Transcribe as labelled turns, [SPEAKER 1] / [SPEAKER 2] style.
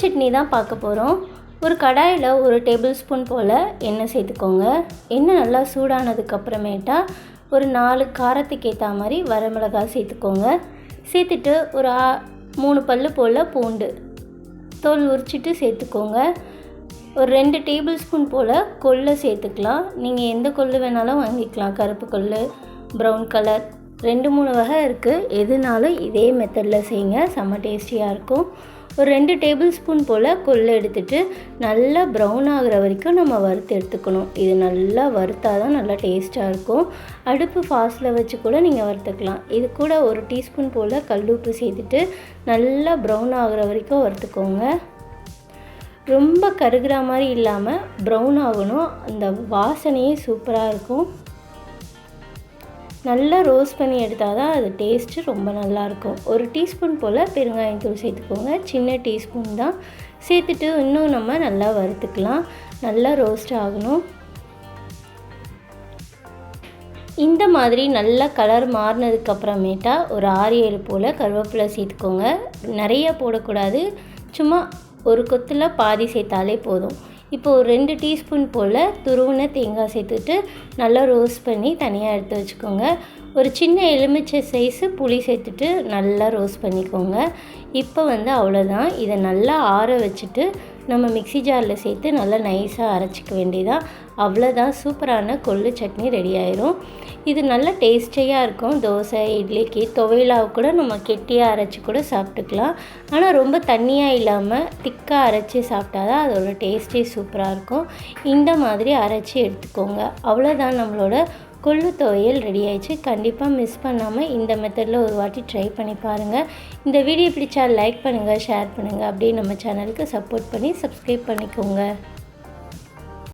[SPEAKER 1] சட்னி தான் பார்க்க போகிறோம் ஒரு கடாயில் ஒரு டேபிள் ஸ்பூன் போல் எண்ணெய் சேர்த்துக்கோங்க. எண்ணெய் நல்லா சூடானதுக்கப்புறமேட்டா ஒரு நாலு காரத்துக்கு ஏற்ற மாதிரி வரமிளகாய் சேர்த்துக்கோங்க. சேர்த்துட்டு ஒரு ஆ- மூணு பல் போல் பூண்டு. தோல் உரிச்சிட்டு சேர்த்துக்கோங்க. ஒரு ரெண்டு டேபிள் ஸ்பூன் போல் கொள்ளை சேர்த்துக்கலாம். நீங்கள் எந்த கொள்ளு வேணாலும் வாங்கிக்கலாம். கருப்பு கொள்ளு ப்ரௌன் கலர் ரெண்டு மூணு வகை இருக்குது எதுனாலும் இதே மெத்தடில் செய்யுங்க. செம்ம டேஸ்டியாக இருக்கும். ஒரு ரெண்டு டேபிள் ஸ்பூன் போல் கொள்ளு எடுத்துட்டு நல்லா ப்ரௌன் ஆகிற வரைக்கும் நம்ம வறுத்து எடுத்துக்கணும். இது நல்லா வறுத்தா தான் நல்லா டேஸ்ட்டாக இருக்கும். அடுப்பு ஃபாஸ்ட்டில் வச்சு கூட நீங்கள் வறுத்துக்கலாம். இது கூட ஒரு டீஸ்பூன் போல் கல்லுப்பு சேர்த்துட்டு நல்லா ப்ரௌன் ஆகிற வரைக்கும் வறுத்துக்கோங்க. ரொம்ப கருகிற மாதிரி இல்லாமல் ப்ரௌன் ஆகணும். அந்த வாசனையே சூப்பராக இருக்கும். நல்லா ரோஸ்ட் பண்ணி எடுத்தால் தான் அது டேஸ்ட்டு ரொம்ப நல்லாயிருக்கும். ஒரு டீஸ்பூன் போல் பெருங்காயத்தூள் சேர்த்துக்கோங்க. சின்ன டீஸ்பூன் தான். சேர்த்துட்டு இன்னும் நம்ம நல்லா வறுத்துக்கலாம். நல்லா ரோஸ்ட் ஆகணும். இந்த மாதிரி நல்லா கலர் மாறினதுக்கப்புறமேட்டா ஒரு ஆறு ஏழு போல் கருவேப்பிலை சேர்த்துக்கோங்க. நிறைய போடக்கூடாது. சும்மா ஒரு கொத்தில் பாதி சேர்த்தாலே போதும். இப்போ ஒரு ரெண்டு டீஸ்பூன் போல் துருவின தேங்காய் சேர்த்துட்டு நல்லா ரோஸ்ட் பண்ணி தனியாக எடுத்து வச்சுக்கோங்க. ஒரு சின்ன எலுமிச்சை சைஸு புளி சேர்த்துட்டு நல்லா ரோஸ்ட் பண்ணிக்கோங்க. இப்போ வந்து அவ்வளோதான் இதை நல்லா ஆற வச்சுட்டு நம்ம மிக்ஸி ஜாரில் சேர்த்து நல்லா நைஸாக அரைச்சிக்க வேண்டியதான் அவ்வளோதான். சூப்பரான கொள்ளு சட்னி ரெடி ஆயிரும். இது நல்ல டேஸ்டியாக இருக்கும். தோசை இட்லிக்கு துவையலாக கூட நம்ம கெட்டியாக அரைச்சி கூட சாப்பிட்டுக்கலாம். ஆனால் ரொம்ப தண்ணியாக இல்லாமல் திக்காக அரைச்சி சாப்பிட்டா தான் அதோட டேஸ்ட்டே சூப்பராக இருக்கும். இந்த மாதிரி அரைச்சி எடுத்துக்கோங்க. அவ்வளோதான் நம்மளோட கொள்ளு துவையல் ரெடி ஆயிடுச்சு. கண்டிப்பாக மிஸ் பண்ணாமல் இந்த மெத்தடில் ஒரு வாட்டி ட்ரை பண்ணி பாருங்கள் இந்த வீடியோ பிடிச்சா லைக் பண்ணுங்கள் ஷேர் பண்ணுங்கள் அப்படியே நம்ம சேனலுக்கு சப்போர்ட் பண்ணி சப்ஸ்கிரைப் பண்ணிக்கோங்க.